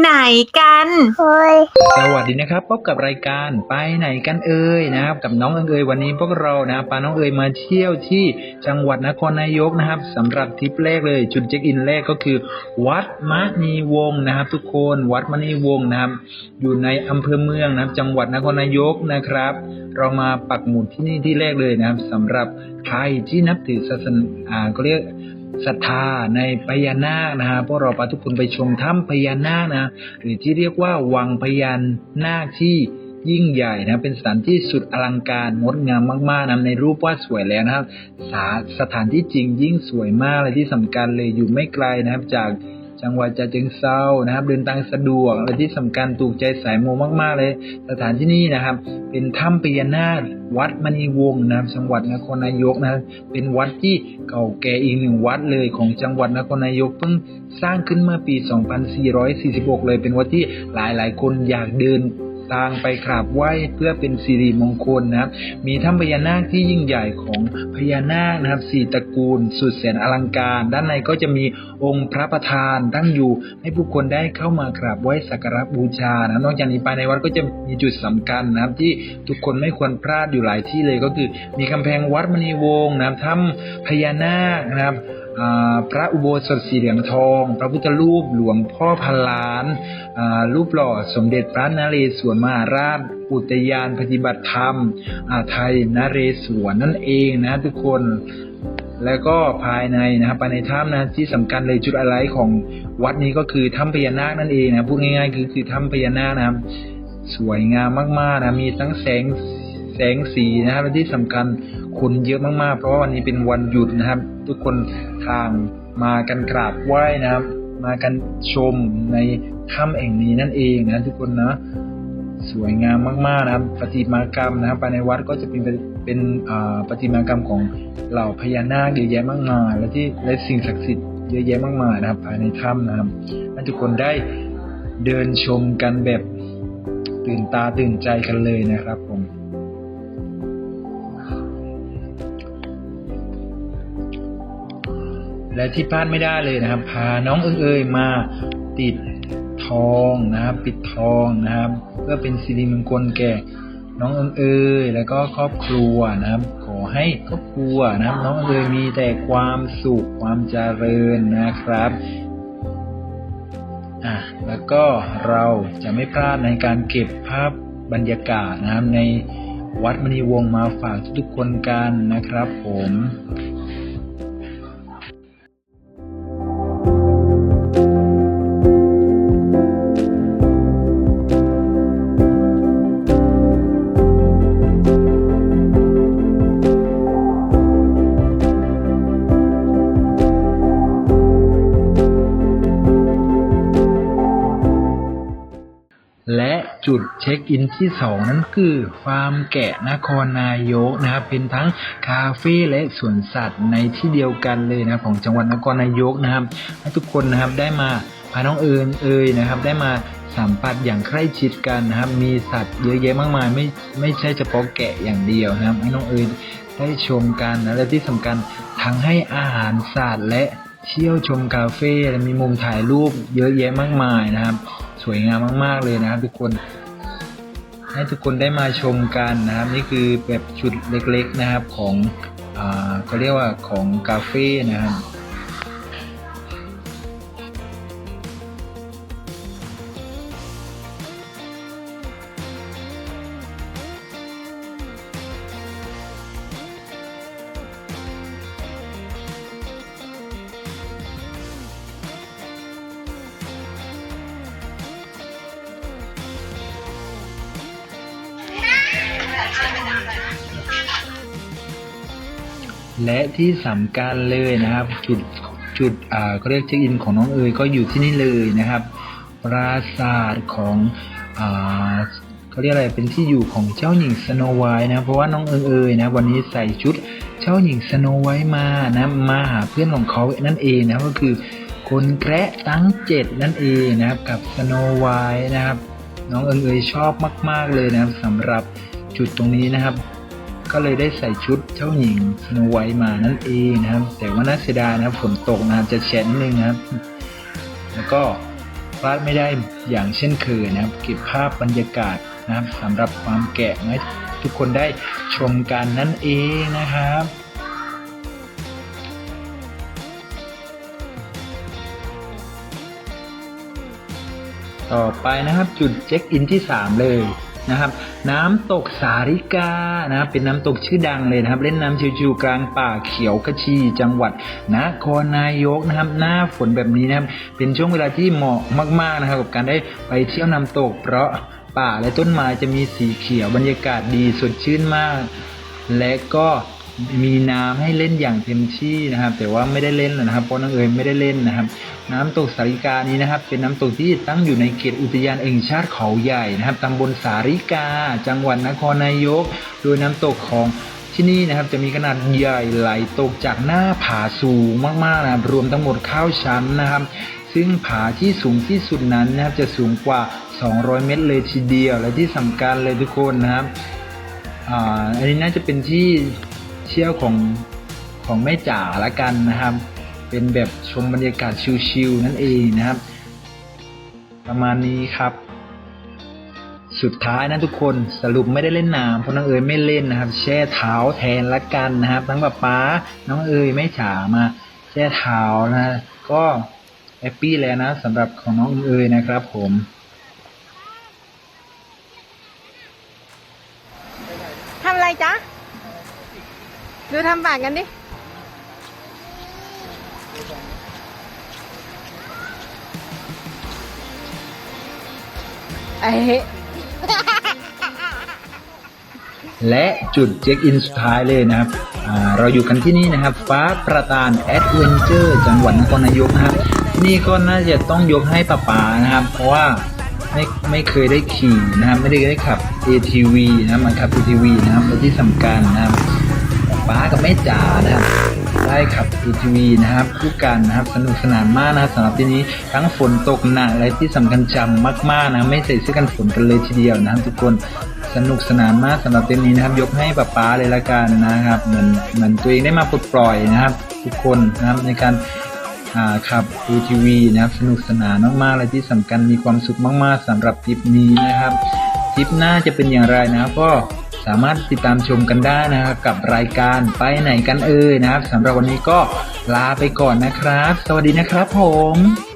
ไหนกันเฮ้ยสวัสดีนะครับ พบกับรายการไปไหนกันเอ่ยนะครับ กับน้องเอิงเอยวันนี้พวกเรานะพาน้องเอยมาเที่ยวที่จังหวัดนครนายกนะครับสำหรับทริปแรกเลยจุดเช็คอินแรกก็คือ วัดมณีวงศ์นะครับ ทุกคนวัดมณีวงศ์นะครับ อยู่ในอำเภอเมืองนะครับ จังหวัดนครนายกนะครับ เรามาปักหมุดที่นี่ที่แรกเลยนะครับสำหรับใครที่นับถือศาสนาอ่าก็เรียก ศรัทธาในพญานาคนะฮะพวกเราพาทุกคนไปชมถ้ำพญานาคนะหรือที่เรียกว่าวังพญานาคที่ยิ่งใหญ่นะเป็นสถานที่สุดอลังการงดงามมากๆนะในรูปวาดสวยแล้วนะครับสาสถานที่จริงยิ่งสวยมากเลยที่สำคัญเลยอยู่ไม่ไกลนะครับจาก จังหวัดจะเชิงเซานะครับ เดินทางสะดวกและที่สำคัญถูกใจสายโมมาก ๆ เลย สถานที่นี่นะครับ เป็นถ้ำปียนาควัดมณีวงศ์นะครับ จังหวัดนครนายกนะเป็นวัดที่เก่าแก่อีกหนึ่งวัดเลยของจังหวัดนครนายกเพิ่งสร้างขึ้นเมื่อปี 2446 เลย เป็นวัดที่หลายๆ คนอยากเดิน ทางไปกราบไหว้เพื่อเป็นสิริมงคลนะครับ มีถ้ำพญานาคที่ยิ่งใหญ่ของพญานาคนะครับสี่ตระกูลสุดแสนอลังการ ด้านในก็จะมีองค์พระประธานตั้งอยู่ให้ผู้คนได้เข้ามากราบไหว้สักการะบูชานะนอกจากนี้ภายในวัดก็จะมีจุดสำคัญนะครับ ที่ทุกคนไม่ควรพลาดอยู่หลายที่เลยก็คือ มีกำแพงวัดมณีวงศ์นะครับถ้ำพญานาคนะครับพระอุโบสถสีเหลืองทอง พระพุทธรูปหลวงพ่อพันล้านรูปหล่อสมเด็จพระนเรศวรมหาราช อุทยานปฏิบัติธรรมอาไทยนเรศวรนั่นเองนะทุกคนแล้วก็ภายในนะครับภายในถ้ำนะที่สำคัญเลยจุดอะไรของวัดนี้ก็คือถ้ำพญานาคนั่นเองนะพูดง่ายๆ คือคือถ้ำพญานาคนะครับ สวยงามมากๆนะมีทั้งแสงแสงสีนะครับและที่สำคัญคนเยอะมากๆ เพราะว่าวันนี้เป็นวันหยุดนะครับ ทุกคนทางมากันกราบไหว้นะครับ มากันชมในถ้ำแห่งนี้นั่นเองนะทุกคนนะ สวยงามมากๆนะครับประติมากรรมนะครับภายในวัดก็จะเป็นเป็นประติมากรรมของเหล่าพญานาคเยอะแยะมากมาย และที่และสิ่งศักดิ์สิทธิ์เยอะแยะมากมายนะครับ ภายในถ้ำนะครับให้ทุกคนได้เดินชมกันแบบตื่นตาตื่นใจกันเลยนะครับผมและที่พลาดไม่ได้เลยนะครับ พาน้องเอิงเอยมาติด ทองนะครับ ปิดทองนะครับ เพื่อเป็นสิริมงคลแก่น้องเอิงเอยแล้วก็ครอบครัวนะครับ ขอให้ครอบครัวนะครับ น้องเอิงเอยมีแต่ความสุขความเจริญนะครับอะแล้วก็เราจะไม่พลาดในการเก็บภาพบรรยากาศนะครับในวัดมณีวงศมาฝากทุกคนกันนะครับ ผม จุดเช็คอินที่สองนั้นคือฟาร์มแกะนครนายกนะครับเป็นทั้งคาเฟ่และสวนสัตว์ในที่เดียวกันเลยนะของจังหวัดนครนายกนะครับให้ทุกคนนะครับได้มาพาน้องเอิญเอยนะครับได้มาสัมผัสอย่างใกล้ชิดกันนะครับ มีสัตว์เยอะแยะมากมาย ไม่ไม่ใช่เฉพาะแกะอย่างเดียวนะครับ ให้น้องเอิญได้ชมกันนะและที่สำคัญทั้งให้อาหารสัตว์และ เที่ยวชมคาเฟ่มีมุมถ่ายรูปเยอะแยะมากมายนะครับ สวยงามมาก ๆ เลยนะครับ ทุกคนให้ทุกคนได้มาชมกันนะครับ นี่คือแบบจุดเล็กๆนะครับของเขาเรียกว่าของคาเฟ่นะครับ และที่สำคัญเลยนะครับ จุดจุดอ่าก็เรียกเช็คอินของน้องเอ๋ยก็อยู่ที่นี่เลยนะครับ ปราสาทของอ่าเขาเรียกอะไรเป็นที่อยู่ของเจ้าหญิงสโนไวท์นะเพราะว่าน้องเอิงเอยนะวันนี้ใส่ชุดเจ้าหญิงสโนไวท์มานะมาหาเพื่อนของเขานั่นเองนะก็คือคนแคระทั้งเจ็ดนั่นเองนะครับกับสโนไวท์นะครับ น้องเอิงเอยชอบมาก ๆเลยนะครับสำหรับ จุดตรงนี้นะครับ ก็เลยได้ใส่ชุดเจ้าหญิงสโนไวท์มานั่นเองนะครับ แต่ว่าน่าเสียดายนะครับฝนตกนะครับจะแฉะนิดนึงนะครับ แล้วก็พลาดไม่ได้อย่างเช่นเคยนะครับ เก็บภาพบรรยากาศนะครับสำหรับความแกะให้ทุกคนได้ชมกันนั่นเองนะครับต่อไปนะครับจุดเช็คอินที่ 3 เลย นะครับ น้ำตกสาริกานะครับเป็นน้ำตกชื่อดังเลยนะครับ เล่นน้ำชิวๆกลางป่าเขียวขชี จังหวัดนครนายกนะครับ หน้าฝนแบบนี้นะครับ เป็นช่วงเวลาที่เหมาะมากๆนะครับ กับการได้ไปเที่ยวน้ำตก เพราะป่าและต้นไม้จะมีสีเขียวบรรยากาศดีสดชื่นมาก และก็ มีน้ำให้เล่นอย่างเต็มที่นะครับ แต่ว่าไม่ได้เล่นนะครับเพราะน้องเอ๋ยไม่ได้เล่นนะครับ น้ำตกสาริกานี้นะครับ เป็นน้ำตกที่ตั้งอยู่ในเขตอุทยานแห่งชาติเขาใหญ่นะครับตำบลสาริกา จังหวัดนครนายก โดยน้ำตกของที่นี่นะครับจะมีขนาดใหญ่ไหลตกจากหน้าผาสูงมากๆนะครับรวมทั้งหมดเข้าชั้นนะครับ ซึ่งผาที่สูงที่สุดนั้นนะครับจะสูงกว่า 200 เมตรเลยทีเดียว และที่สำคัญเลยทุกคนนะครับ อ่า อันนี้น่าจะเป็นที่ เที่ยวของของแม่จ๋าละกันนะครับ เป็นแบบชมบรรยากาศชิลๆนั่นเองนะครับ ประมาณนี้ครับสุดท้ายนะทุกคนสรุปไม่ได้เล่นน้ำเพราะน้องเอ๋ยไม่เล่นนะครับ แช่เท้าแทนละกันนะครับทั้งป๊าป๊าน้องเอ๋ยแม่จ๋ามาแช่เท้านะก็แฮปปี้แล้วนะสำหรับของน้องเอ๋ยนะครับผมทำอะไรจ๊ะ ดูทำปากกันดิเอ้และจุดเช็คอินสุดท้ายเลยนะครับ เราอยู่กันที่นี่นะครับ ฟ้าประตานแอดเวนเจอร์จังหวัดนครนายกนะครับ นี่ก็น่าจะต้องยกให้ป้าป๋านะครับ เพราะว่าไม่ไม่เคยได้ขี่นะครับ ไม่ได้ได้ขับ ATV นะครับมันขับ ATV นะครับและที่สำคัญนะครับ ป้ากับแม่จ๋านะครับได้ขับ ATV นะครับคู่กันนะครับสนุกสนานมากนะครับสำหรับที่นี้ทั้งฝนตกหนักและที่สำคัญจำมากๆนะไม่ใส่เสื้อกันฝนกันเลยทีเดียวนะครับทุกคนสนุกสนานมากสำหรับเต็นท์นี้นะครับ ยกให้ป้าป๊าเลยละกันนะครับ เหมือนเหมือนตัวเองได้มาปลดปล่อยนะครับ ทุกคนนะครับในการอ่าขับ ATV นะครับสนุกสนานมากๆและที่สำคัญมีความสุขมาก ๆสำหรับทริปนี้นะครับทริปหน้าจะเป็นอย่างไรนะครับก็ สามารถติดตามชมกันได้นะครับกับรายการไปไหนกันเอ่ยนะครับสำหรับวันนี้ก็ลาไปก่อนนะครับ สวัสดีนะครับผม